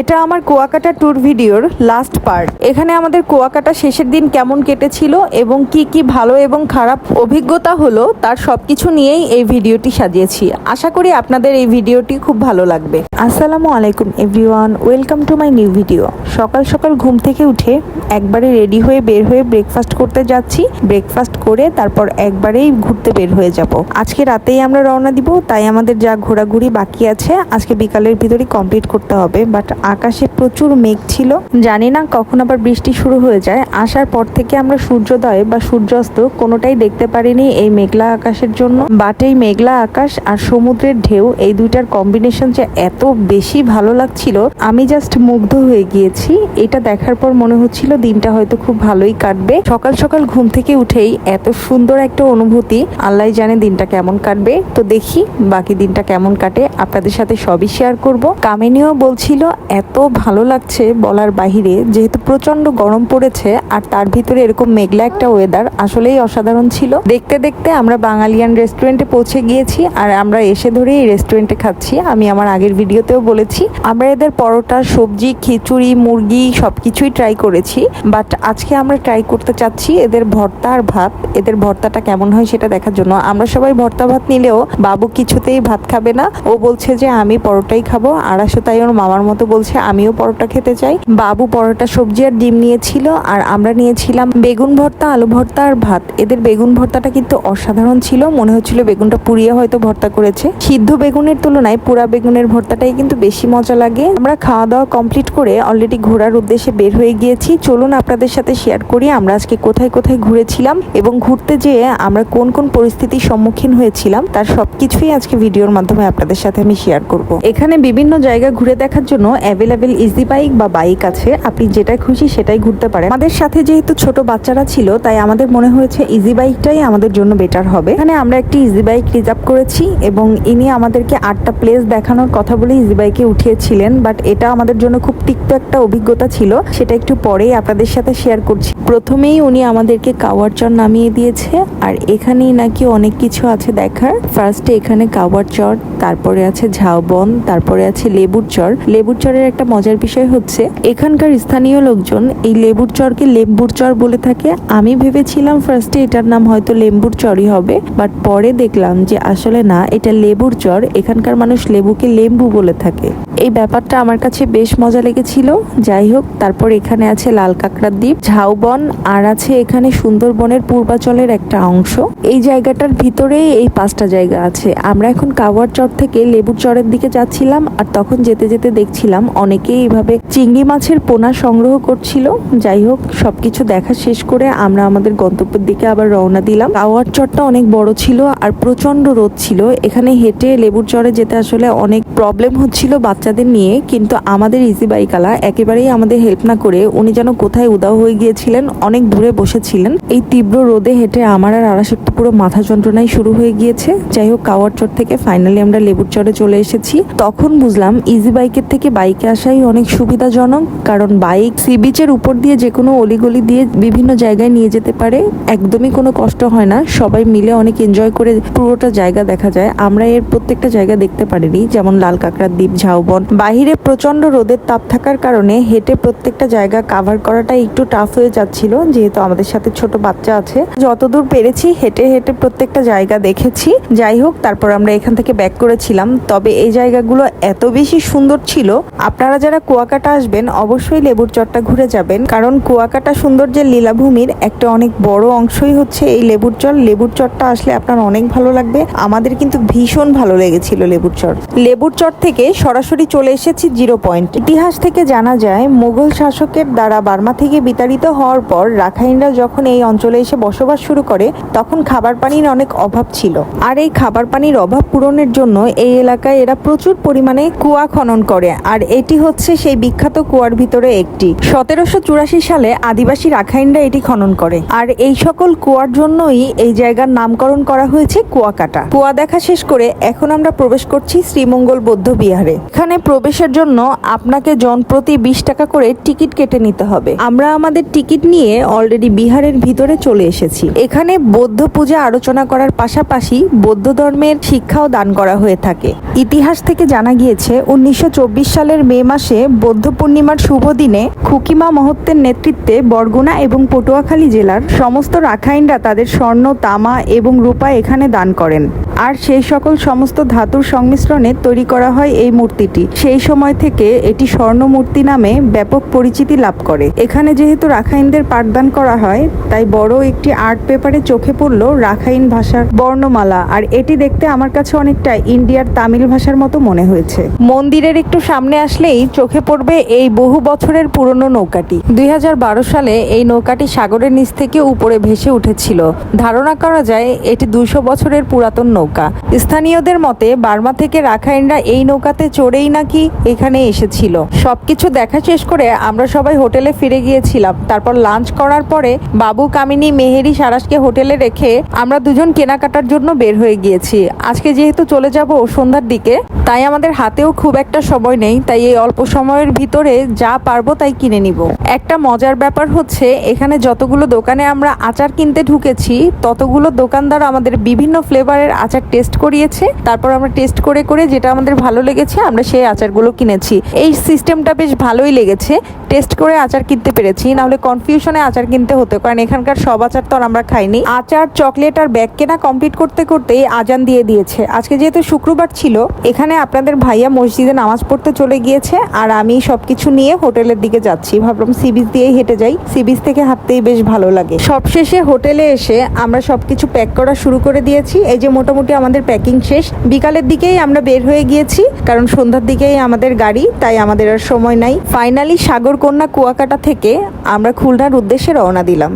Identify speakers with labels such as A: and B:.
A: এটা আমার কুয়াকাটা ট্যুর ভিডিওর লাস্ট পার্ট এখানে আমাদের কুয়াকাটা শেষের দিন কেমন কেটেছিল এবং কি কি ভালো এবং খারাপ অভিজ্ঞতা হলো তার সবকিছু নিয়েই এই ভিডিওটি সাজিয়েছি। আশা করি আপনাদের এই ভিডিওটি খুব ভালো লাগবে। আসসালামু আলাইকুম everyone welcome to my new video সকাল সকাল ঘুম থেকে উঠে একবারে রেডি হয়ে বের হয়ে ব্রেকফাস্ট করতে যাচ্ছি। ব্রেকফাস্ট করে তারপর একবারেই ঘুরতে বের হয়ে যাব। আজকে রাতেই আমরা রওনা দিব, তাই আমাদের যা ঘোরাঘুরি বাকি আছে, আজকে বিকালের ভিতরেই কমপ্লিট করতে হবে বাট আকাশে প্রচুর মেঘ ছিল। জানি না কখন আবার বৃষ্টি শুরু হয়ে যায়। আসার পর থেকে আমরা সূর্যোদয় বা সূর্যাস্ত কোনোটাই দেখতে পারিনি এই মেঘলা আকাশের জন্য। বাট এই মেঘলা আকাশ আর সমুদ্রের ঢেউ এই দুইটার কম্বিনেশন যে এত বেশি ভালো লাগছিল, আমি জাস্ট মুগ্ধ হয়ে গিয়েছি। এটা দেখার পর মনে হচ্ছিল দিনটা হয়তো খুব ভালোই কাটবে। সকাল সকাল ঘুম থেকে উঠেই এত সুন্দর একটা অনুভূতি। আল্লাহ জানে দিনটা কেমন কাটবে। তো দেখি বাকি দিনটা কেমন কাটে। আপনাদের সাথে সবই শেয়ার করব। কামিনীও বলছিল এত ভালো লাগছে বলার বাহিরে, যেহেতু প্রচণ্ড গরম পড়েছে আর তার ভিতরে এরকম মেঘলা একটা ওয়েদার আসলেই অসাধারণ ছিল। দেখতে দেখতে আমরা বাঙালিয়ান রেস্টুরেন্টে পৌঁছে গিয়েছি আর আমরা এসে ধরে এই রেস্টুরেন্টে খাচ্ছি। আমি আমার আগের ভিডিওতেও বলেছি। আমরা এদের পরোটা, সবজি, খিচুড়ি, মুরগি সবকিছুই ট্রাই করেছি। বাট আজকে আমরা ট্রাই করতে চাচ্ছি এদের ভর্তা আর ভাত। এদের ভর্তাটা কেমন হয় সেটা দেখার জন্য। আমরা সবাই ভর্তা ভাত নিলেও বাবু কিছুতেই ভাত খাবে না। ও বলছে যে, আমি পরোটাই খাব। আর আসো তাই ওর মামার মতো বলছে, আমিও পরোটা খেতে চাই। বাবু পরোটা, সবজি আর ডিম নিয়েছিল আর আমরা নিয়েছিলাম বেগুন ভর্তা, আলু ভর্তা আর ভাত। এদের বেগুন ভর্তাটা কিন্তু অসাধারণ ছিল। মনে হচ্ছিল বেগুনটা পুড়িয়ে হয়তো ভর্তা করেছে। সিদ্ধ বেগুনের তুলনায় পুরা বেগুনের ভর্তাটাই কিন্তু বেশি মজা লাগে। আমরা খাওয়া দাওয়া কমপ্লিট করে অলরেডি ঘোরার উদ্দেশ্যে বের হয়ে গিয়েছি। চলুন আপনাদের সাথে শেয়ার করি আমরা আজকে কোথায় কোথায় ঘুরেছিলাম এবং ঘুরতে যেয়ে আমরা কোন কোন পরিস্থিতির সম্মুখীন হয়েছিলাম, তার সবকিছুই আজকে ভিডিওর মাধ্যমে আপনাদের সাথে আমি শেয়ার করব। এখানে বিভিন্ন জায়গা ঘুরে দেখার জন্য অ্যাভেলেবেল ইজি বাইক বা বাইক আছে। আপনি যেটা খুশি সেটাই ঘুরতে পারেন। আমাদের সাথে যেহেতু ছোট বাচ্চারা ছিল, তাই আমাদের মনে হয়েছে ইজি বাইকটাই আমাদের জন্য বেটার হবে। এখানে আমরা একটি ইজি বাইক রিজার্ভ করেছি এবং ইনি আমাদেরকে আটটা প্লেস দেখানোর কথা বলে ইজি বাইকে উঠিয়েছিলেন বাট এটা আমাদের জন্য খুব তিক্ত একটা অভিজ্ঞতা ছিল। সেটা একটু পরেই আপনাদের সাথে শেয়ার করছি। প্রথমেই উনি আমাদেরকে কাওয়ারচর নামিয়ে দিয়েছে, আর এখানেই নাকি অনেক কিছু আছে দেখার। ফার্স্টে এখানে কাওয়ারচর, তারপরে আছে ঝাউবন, তারপরে আছে লেবুর চর লেবুর চরের একটা মজার বিষয় হচ্ছে, এখানকার স্থানীয় লোকজন এই লেবুর চরকে লেম্বুর চর বলে থাকে। আমি ভেবেছিলাম ফার্স্টে এটার নাম হয়তো লেম্বুর চরই হবে বাট পরে দেখলাম যে আসলে না, এটা লেবুর চর, এখানকার মানুষ লেবুকে লেম্বু বলে থাকে। এই ব্যাপারটা আমার কাছে বেশ মজা লেগেছিল। যাই হোক, তারপর এখানে আছে লাল কাঁকড়ার দ্বীপ ঝাউবন আর আছে এখানে সুন্দরবনের পূর্বাচলের একটা অংশ। এই জায়গাটার ভিতরেই এই পাঁচটা জায়গা আছে। আমরা এখন কাওয়ার চর থেকে লেবুর চরের দিকে যাচ্ছিলাম, আর তখন যেতে যেতে দেখছিলাম অনেকেই এইভাবে চিংড়ি মাছের পোনা সংগ্রহ করছিল। যাই হোক, সবকিছু দেখা শেষ করে আমরা আমাদের গন্তব্যের দিকে আবার রওনা দিলাম। কাওয়ার চরটা অনেক বড় ছিল আর প্রচণ্ড রোদ ছিল। এখানে হেঁটে লেবুর চরে যেতে আসলে অনেক প্রবলেম হচ্ছিল বাচ্চাদের নিয়ে, কিন্তু আমাদের ইজি বাইকালা একেবারেই আমাদের হেল্প না করে উনি যেন কোথায় উদাও হয়ে গিয়েছিলেন, অনেক দূরে বসেছিলেন। এই তীব্র রোদে হেঁটে আমার আর আরাসের তো পুরো মাথা যন্ত্রণাই শুরু হয়ে গিয়েছে। যাই হোক, কাওয়ার চর থেকে ফাইনালি আমরা লেবুর চরে চলে এসেছি। তখন বুঝলাম ইজি বাইকের থেকে বাইকে আসাই অনেক সুবিধাজনক, কারণ বাইক সি বিচের উপর দিয়ে যে কোনো অলিগলি দিয়ে বিভিন্ন জায়গায় নিয়ে যেতে পারে, একদমই কোনো কষ্ট হয় না। সবাই মিলে অনেক এনজয় করে পুরোটা জায়গা দেখা যায়। আমরা এর প্রত্যেকটা জায়গা দেখতে পারিনি, যেমন লাল কাঁকড়ার দ্বীপ, ঝাউবন। বাহিরে প্রচণ্ড রোদের তাপ থাকার কারণে হেঁটে প্রত্যেকটা জায়গা কাভার করাটা একটু টাফ হয়ে যাচ্ছিল, যেহেতু আমাদের সাথে ছোট বাচ্চা আছে। যতদূর পেরেছি, হেঁটে হেঁটে প্রত্যেকটা জায়গা দেখেছি। যাই হোক, তারপর আমরা এখান থেকে ব্যাক করেছিলাম। তবে এই জায়গাগুলো এত বেশি সুন্দর ছিল আপনারা যারা কুয়াকাটা আসবেন, অবশ্যই লেবুর চরটা ঘুরে যাবেন, কারণ কুয়াকাটা সৌন্দর্যের লীলাভূমির একটা অনেক বড় অংশই হচ্ছে এই লেবুর চর লেবুর চরটা আসলে আপনার অনেক ভালো লাগবে। আমাদের কিন্তু ভীষণ ভালো লেগেছিল লেবুর চর লেবুর চর থেকে সরাসরি চলে এসেছি জিরো পয়েন্ট। ইতিহাস থেকে জানা যায়, মুঘল শাসকের দ্বারা বার্মা থেকে বিতাড়িত হওয়ার পর রাখাইনরা যখন এই অঞ্চলে এসে বসবাস শুরু করে, তখন খাবার পানির অনেক অভাব ছিল। আর এই খাবার পানির অভাব পূরণের জন্য এই এলাকায় এরা প্রচুর পরিমাণে কুয়া খনন করে। আর এটি হচ্ছে সেই বিখ্যাত কুয়ার ভিতরে একটি। সতেরোশো চুরাশি সালে আদিবাসী রাখাইনরা এটি খনন করে। আর এই সকল কুয়ার জন্যই এই জায়গার নামকরণ করা হয়েছে কুয়াকাটা। কুয়া দেখা শেষ করে এখন আমরা প্রবেশ করছি শ্রীমঙ্গল বৌদ্ধ বিহারে। এখানে প্রবেশের জন্য আপনাকে জনপ্রতি বিশ টাকা করে টিকিট কেটে নিতে হবে। আমরা আমাদের টিকিট নিয়ে অলরেডি বিহারের ভিতরে চলে এসেছি। এখানে বৌদ্ধ পূজা আলোচনা করার পাশাপাশি বৌদ্ধ ধর্মের শিক্ষাও দান করা হয়ে থাকে। ইতিহাস থেকে জানা গিয়েছে, উনিশশো চব্বিশ সালের মে মাসে বৌদ্ধ পূর্ণিমার শুভ দিনে খুকিমা মহত্বের নেতৃত্বে বরগুনা এবং পটুয়াখালী জেলার সমস্ত রাখাইনরা তাদের স্বর্ণ, তামা এবং রূপা এখানে দান করেন। আর সেই সকল সমস্ত ধাতুর সংমিশ্রণে তৈরি করা হয় এই মূর্তিটি। সেই সময় থেকে এটি স্বর্ণ মূর্তি নামে ব্যাপক পরিচিতি লাভ করে। এখানে যেহেতু রাখাইনদের পাঠদান করা হয়, তাই বড় একটি আর্ট পেপারে চোখে পড়ল রাখাইন ভাষার বর্ণমালা। আর এটি দেখতে আমার কাছে অনেকটা ইন্ডিয়ার তামিল ভাষার মতো মনে হয়েছে। মন্দিরের একটু সামনে আসলেই চোখে পড়বে এই বহু বছরের পুরনো নৌকাটি। দুই হাজার বারো সালে এই নৌকাটি সাগরের নিচ থেকে উপরে ভেসে উঠেছিল। ধারণা করা যায় এটি দুইশো বছরের পুরাতন নৌকা। স্থানীয়দের মতে বার্মা থেকে রাখাইনরা এই নৌকাতে চড়েই নাকি এখানে এসেছিল। সবকিছু দেখা শেষ করে আমরা সবাই হোটেলে ফিরে গিয়েছিলাম। তারপর লাঞ্চ করার পরে বাবু, কামিনী, মেহেরি সারাসকে হোটেলে রেখে আমরা দুজন কেনাকাটার জন্য বের হয়ে গিয়েছি। আজকে যেহেতু চলে যাব সন্ধ্যার দিকে, তাই আমাদের হাতেও খুব একটা সময় নেই, তাই এই অল্প সময়ের ভিতরে যা পারব তাই কিনে নিব। একটা মজার ব্যাপার হচ্ছে, এখানে যতগুলো দোকানে আমরা আচার কিনতে ঢুকেছি, ততগুলো দোকানদার আমাদের বিভিন্ন ফ্লেভারের আচার টেস্ট করিয়েছে। তারপর আমরা টেস্ট করে করে যেটা আমাদের ভালো লেগেছে, আমরা সেই আচারগুলো কিনেছি। এই সিস্টেমটা বেশ ভালোই লেগেছে। টেস্ট করে আচার কিনতে পেরেছি, নাহলে কনফিউশনে আচার কিনতে হতো, কারণ এখানকার সব আচার তো আর আমরা খাইনি। আচার চকলেট আর ব্যাগ কেনা কমপ্লিট করতে করতেই আজান দিয়ে দিয়েছে। আজকে যেহেতু শুক্রবার ছিল, এখানে আপনাদের ভাইয়া মসজিদে নামাজ পড়তে চলে গিয়েছে আর আমি সবকিছু নিয়ে হোটেলের দিকে যাচ্ছি। ভাবলাম সি বিচ দিয়েই হেঁটে যাই। সি বিচ থেকে হাঁটতেই বেশ ভালো লাগে। সবশেষে হোটেলে এসে আমরা সবকিছু প্যাক করা শুরু করে দিয়েছি। এই যে মোটামুটি আমাদের প্যাকিং শেষ। বিকালের দিকেই আমরা বের হয়ে গিয়েছি, কারণ সন্ধ্যার দিকেই আমাদের গাড়ি, তাই আমাদের আর সময় নাই। ফাইনালি সাগরকন্যা কুয়াকাটা থেকে আমরা খুলনার উদ্দেশ্যে রওনা দিলাম।